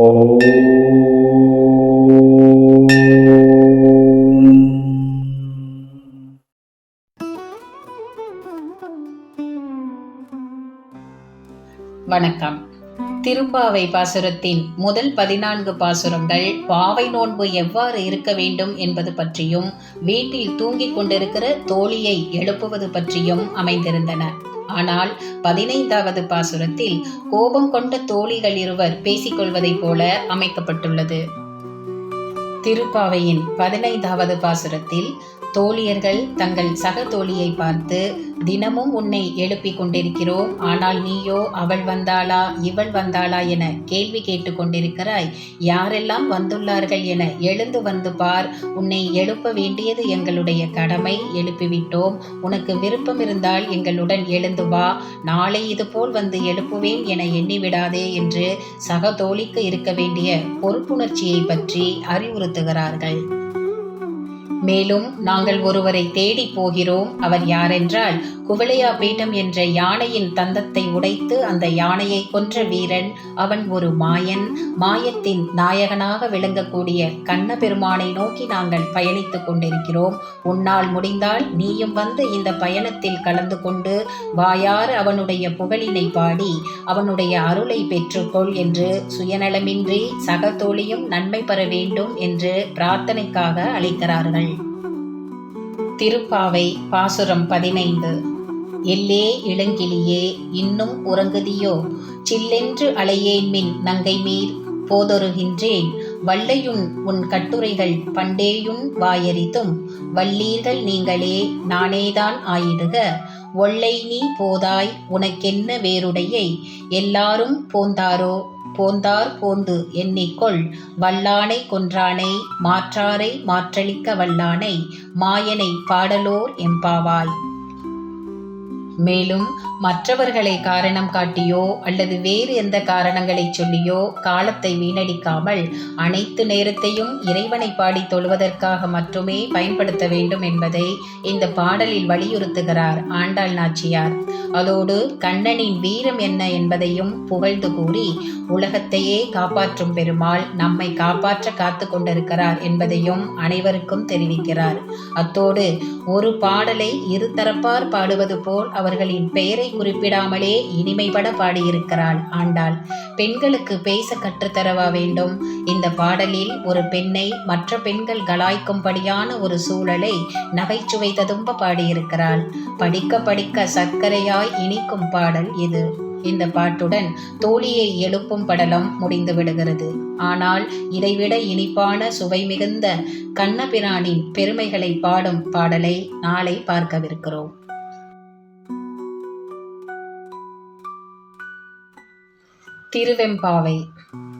வணக்கம். திருப்பாவை பாசுரத்தின் முதல் பதினான்கு பாசுரங்கள் பாவை நோன்பு எவ்வாறு இருக்க வேண்டும் என்பது பற்றியும் வீட்டில் தூங்கிக் கொண்டிருக்கிற தோழியை எழுப்புவது பற்றியும் அமைந்திருந்தன. ஆனால் பதினைந்தாவது பாசுரத்தில் கோபம் கொண்ட தோழிகள் இருவர் பேசிக்கொள்வதைப் போல அமைக்கப்பட்டுள்ளது. திருப்பாவையின் பதினைந்தாவது பாசுரத்தில் தோழியர்கள் தங்கள் சக தோழியை பார்த்து தினமும் உன்னை எழுப்பிக் கொண்டிருக்கிறோம். ஆனால் நீயோ அவள் வந்தாளா இவள் வந்தாளா என கேள்வி கேட்டு கொண்டிருக்கிறாய். யாரெல்லாம் வந்துள்ளார்கள் என எழுந்து வந்து பார். உன்னை எழுப்ப வேண்டியது எங்களுடைய கடமை. எழுப்பிவிட்டோம். உனக்கு விருப்பம் இருந்தால் எங்களுடன் எழுந்து வா. நாளை இதுபோல் வந்து எழுப்புவேன் என எண்ணிவிடாதே என்று சக தோழிக்கு இருக்க வேண்டிய பொறுப்புணர்ச்சியை பற்றி அறிவுறுத்துகிறார்கள். மேலும் நாங்கள் ஒருவரை தேடி போகிறோம். அவர் யாரென்றால் குவளையாபீட்டம் என்ற யானையின் தந்தத்தை உடைத்து அந்த யானையை கொன்ற வீரன் அவன் ஒரு மாயன். மாயத்தின் நாயகனாக விளங்கக்கூடிய கண்ணபெருமானை நோக்கி நாங்கள் பயணித்துக் கொண்டிருக்கிறோம். உன்னால் முடிந்தால் நீயும் வந்து இந்த பயணத்தில் கலந்து கொண்டு வாயாறு அவனுடைய புகழினை பாடி அவனுடைய அருளை பெற்றுக்கொள் என்று சுயநலமின்றி சகத்தோழியும் நன்மை பெற வேண்டும் என்று பிரார்த்தனைக்காக அழைக்கிறார்கள் திருப்பாவை பாசுரம் பதினைந்து. எல்லே இளங்கிளியே இன்னும் உறங்குதியோ? சில்லென்று அலையேன் மின் நங்கை மீர் போதொருகின்றேன். வல்லையுன் உன் கட்டுரைகள் பண்டேயுன் வாயரித்தும் வல்லீர்கள் நீங்களே நானேதான் ஆயிடுக. ஒல்லை நீ போதாய் உனக்கென்ன வேறுடையை? எல்லாரும் போந்தாரோ? போந்தார் போந்து எண்ணிக்கொள். வல்லானை கொன்றானை மாற்றாரை மாற்றளிக்க வல்லானை மாயனை பாடலோர் எம்பாவாய். மேலும் மற்றவர்களை காரணம் காட்டியோ அல்லது வேறு எந்த காரணங்களை சொல்லியோ காலத்தை வீணடிக்காமல் அனைத்து நேரத்தையும் இறைவனை பாடி தொழுவதற்காக மட்டுமே பயன்படுத்த வேண்டும் என்பதை இந்த பாடலில் வலியுறுத்துகிறார் ஆண்டாள் நாச்சியார். அதோடு கண்ணனின் வீரம் என்ன என்பதையும் புகழ்ந்து கூறி உலகத்தையே காப்பாற்றும் பெருமாள் நம்மை காப்பாற்ற காத்து கொண்டிருக்கிறார் என்பதையும் அனைவருக்கும் தெரிவிக்கிறார். அத்தோடு ஒரு பாடலை இருதரப்பார் பாடுவது போல் அவர்களின் பெயரை குறிப்பிடாமலே இனிமைபட பாடியிருக்கிறாள். ஆண்டாள் பெண்களுக்கு பேச கற்றுத்தரவா வேண்டும்? இந்த பாடலில் ஒரு பெண்ணை மற்ற பெண்கள் கலாய்க்கும்படியான ஒரு சூழலை நகைச்சுவை ததும்ப பாடியிருக்கிறாள். படிக்க படிக்க சர்க்கரையாய் இனிக்கும் பாடல் இது. இந்த பாட்டுடன் தோழியை எழுப்பும் படலம் முடிந்து விடுகிறது. ஆனால் இதைவிட இனிப்பான சுவை மிகுந்த கண்ணபிரானின் பெருமைகளை பாடும் பாடலை நாளை பார்க்கவிருக்கிறோம். திருவெம்பாவை.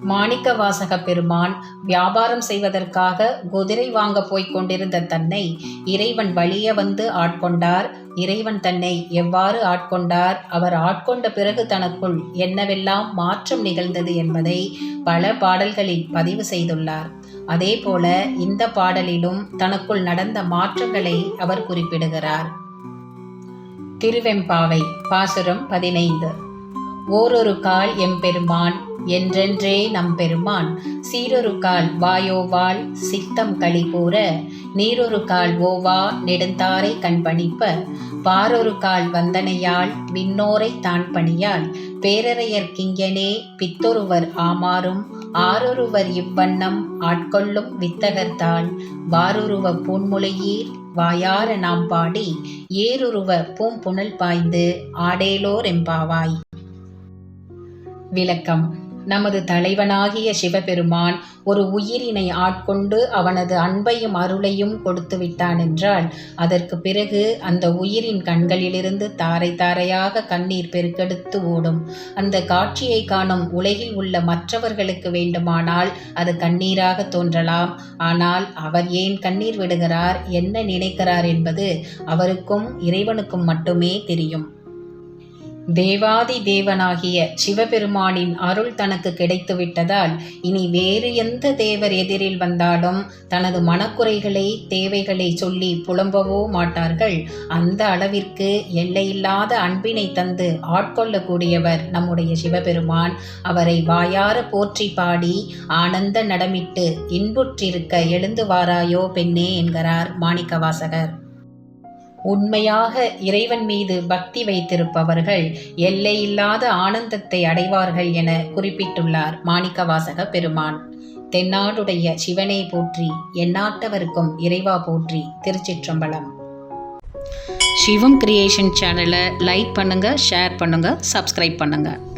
மாணிக்க வாசக பெருமான் வியாபாரம் செய்வதற்காக குதிரை வாங்க போய்க் கொண்டிருந்த தன்னை இறைவன் வழிய வந்து ஆட்கொண்டார். இறைவன் தன்னை எவ்வாறு ஆட்கொண்டார்? அவர் ஆட்கொண்ட பிறகு தனக்குள் என்னவெல்லாம் மாற்றம் நிகழ்ந்தது என்பதை பல பாடல்களில் பதிவு செய்துள்ளார். அதேபோல இந்த பாடலிலும் தனக்குள் நடந்த மாற்றங்களை அவர் குறிப்பிடுகிறார். திருவெம்பாவை பாசுரம் பதினைந்து. ஓரொரு கால் எம்பெருமான் என்றென்றே நம் பெருமான் சீரொரு கால் வாயோவால் சித்தம் களி கூற நீரொரு கால் ஓவா நெடுந்தாரை கண்பணிப்ப பாரொரு கால் வந்தனையால் விண்ணோரை தான் பணியால் பேரறையர் கிங்கனே பித்தொருவர் ஆமாறும் ஆரொருவர் இவ்வண்ணம் ஆட்கொள்ளும் வித்தகர்த்தாள் வாருருவ பூன்முலையீர் வாயார நாம் பாடி ஏருருவ பூம்புணல் பாய்ந்து ஆடேலோர் எம்பாவாய். விளக்கம். நமது தலைவனாகிய சிவபெருமான் ஒரு உயிரினை ஆட்கொண்டு அவனது அன்பையும் அருளையும் கொடுத்து விட்டான் என்றால் அதற்கு பிறகு அந்த உயிரின் கண்களிலிருந்து தாரை தாரையாக கண்ணீர் பெருக்கெடுத்து ஓடும். அந்த காட்சியை காணும் உலகில் உள்ள மற்றவர்களுக்கு வேண்டுமானால் அது கண்ணீராக தோன்றலாம். ஆனால் அவர் ஏன் கண்ணீர் விடுகிறார்? என்ன நினைக்கிறார் என்பது அவருக்கும் இறைவனுக்கும் மட்டுமே தெரியும். தேவாதி தேவனாகிய சிவபெருமானின் அருள் தனக்கு கிடைத்துவிட்டதால் இனி வேறு எந்த தேவர் எதிரில் வந்தாலும் தனது மனக்குறைகளை தேவைகளை சொல்லி புலம்பவோ மாட்டார்கள். அந்த அளவிற்கு எல்லையில்லாத அன்பினை தந்து ஆட்கொள்ளக்கூடியவர் நம்முடைய சிவபெருமான். அவரை வாயார போற்றி பாடி ஆனந்த நடமிட்டு இன்புற்றிருக்க எழுந்து வாராயோ பெண்ணே என்கிறார் மாணிக்கவாசகர். உண்மையாக இறைவன் மீது பக்தி வைத்திருப்பவர்கள் எல்லையில்லாத ஆனந்தத்தை அடைவார்கள் என குறிப்பிட்டுள்ளார் மாணிக்கவாசக பெருமான். தென்னாடுடைய சிவனை போற்றி எந்நாட்டவருக்கும் இறைவா போற்றி திருச்சிற்றம்பலம். சிவம் கிரியேஷன் சேனலை லைக் பண்ணுங்கள் ஷேர் பண்ணுங்கள் சப்ஸ்கிரைப் பண்ணுங்கள்